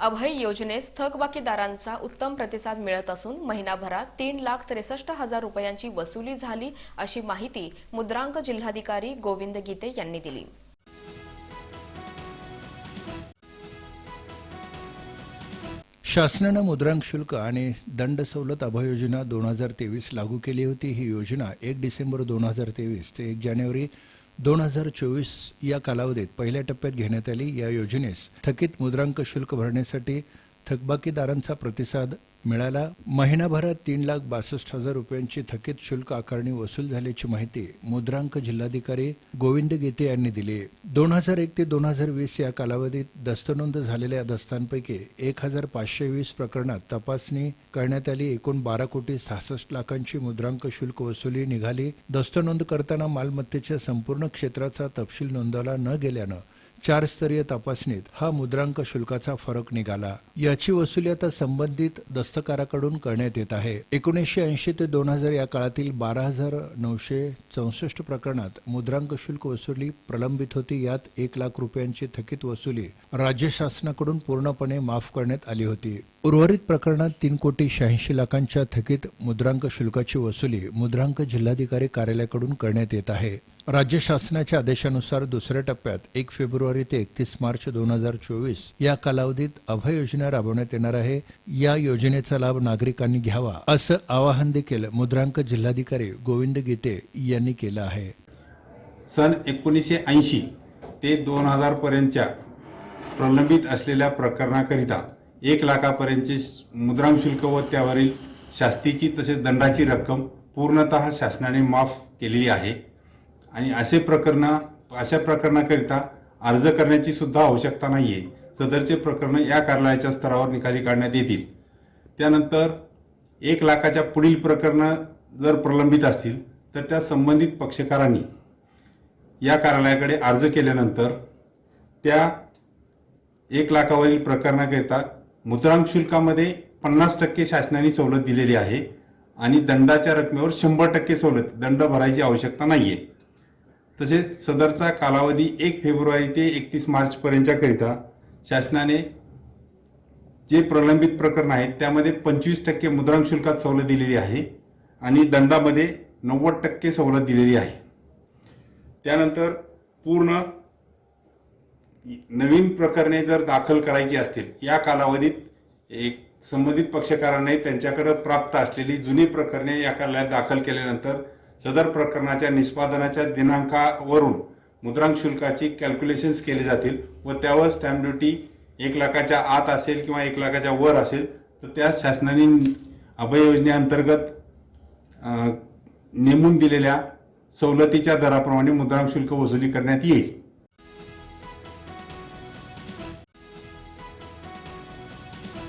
अभय योजनेस थकबाकीदारांचा उत्तम प्रतिसाद मिळत असून महिनाभरात तीन लाख त्रेसष्ट हजार रुपयांची वसुली झाली अशी माहिती मुद्रांक जिल्हाधिकारी गोविंद गीते यांनी दिली. शासनानं मुद्रांक शुल्क आणि दंड सवलत अभय योजना दोन हजार तेवीस लागू केली होती. ही योजना एक डिसेंबर दोन हजार तेवीस ते एक जानेवारी दोन हजार चोवीस या कालावधीत पहिल्या टप्प्यात घेण्यात आली या योजनेस थकीत मुद्रांक शुल्क भरण्यासाठी थकबाकीदारांचा प्रतिसाद मिळाला महिनाभरात तीन लाख बासष्ट हजार रुपयांची थकीत शुल्क आकारणी वसूल झाल्याची माहिती मुद्रांक जिल्हाधिकारी गोविंद गीते यांनी दिली. दोन हजार एक ते दोन हजार वीस या कालावधीत दस्तनोंद झालेल्या दस्तांपैकी एक हजार पाचशे वीस प्रकरणात तपासणी करण्यात आली. एकूण बारा कोटी सहासष्ट लाखांची मुद्रांक शुल्क वसुली निघाली. दस्तनोंद करताना मालमत्तेच्या संपूर्ण क्षेत्राचा तपशील नोंदवला न गेल्यानं चार स्तरीय तपासणीत हा मुद्रांक शुल्काचा फरक निघाला. याची वसुली आता संबंधित दस्तकाराकडून करण्यात येत आहे. एकोणीसशे ऐंशी ते दोन हजार या काळातील बारा हजार नऊशे चौसष्ट प्रकरणात मुद्रांक शुल्क वसुली प्रलंबित होती. यात एक लाख रुपयांची थकीत वसुली राज्य शासनाकडून पूर्णपणे माफ करण्यात आली होती. उर्वरित प्रकरणात तीन कोटी शहाऐंशी लाखांच्या थकीत मुद्रांक शुल्काची वसुली मुद्रांक जिल्हाधिकारी कार्यालयाकडून करण्यात येत आहे. राज्य शासनाच्या आदेशानुसार दुसऱ्या टप्प्यात एक फेब्रुवारी ते एकतीस मार्च दोन हजार चोवीस या कालावधीत अभय योजना राबवण्यात येणार आहे. या योजनेचा लाभ नागरिकांनी घ्यावा असं आवाहन देखील मुद्रांक जिल्हाधिकारी गोविंद गीते यांनी केलं आहे. सन एकोणीसशे ऐंशी ते दोन हजारपर्यंतच्या प्रलंबित असलेल्या प्रकरणाकरिता एक लाखापर्यंतचे मुद्रांक शुल्क व त्यावरील शास्तीची तसेच दंडाची रक्कम पूर्णतः शासनाने माफ केलेली आहे. आणि असे प्रकरण अशा प्रकरणाकरिता अर्ज करण्याची सुद्धा आवश्यकता नाही आहे सदरचे प्रकरण या कार्यालयाच्या स्तरावर निकाली काढण्यात येतील. त्यानंतर एक लाखाच्या पुढील प्रकरणं जर प्रलंबित असतील तर त्या संबंधित पक्षकारांनी या कार्यालयाकडे अर्ज केल्यानंतर त्या एक लाखावरील प्रकरणाकरिता मुद्रांक शुल्कामध्ये पन्नास टक्के शासनाने सवलत दिलेली आहे आणि दंडाच्या रकमेवर शंभर टक्के सवलत दंड भरायची आवश्यकता नाही आहे तसेच सदरचा कालावधी एक फेब्रुवारी ते एकतीस मार्चपर्यंतच्याकरिता शासनाने जे प्रलंबित प्रकरण आहेत त्यामध्ये पंचवीस टक्के मुद्रांक शुल्कात सवलत दिलेली आहे आणि दंडामध्ये नव्वद टक्के सवलत दिलेली आहे. त्यानंतर पूर्ण नवीन प्रकरणे जर दाखल करायची असतील या कालावधीत एक संबंधित पक्षकारांनी त्यांच्याकडे प्राप्त असलेली जुनी प्रकरणे या कार्यालयात दाखल केल्यानंतर सदर प्रकरणाच्या निष्पादनाच्या दिनांकावरून मुद्रांक शुल्काची कॅल्क्युलेशन्स केले जातील व त्यावर स्टॅम्प ड्युटी एक लाखाच्या आत असेल किंवा एक लाखाच्या वर असेल तर त्या शासनाने अभय योजनेअंतर्गत नेमून दिलेल्या सवलतीच्या दराप्रमाणे मुद्रांक शुल्क वसुली करण्यात येईल.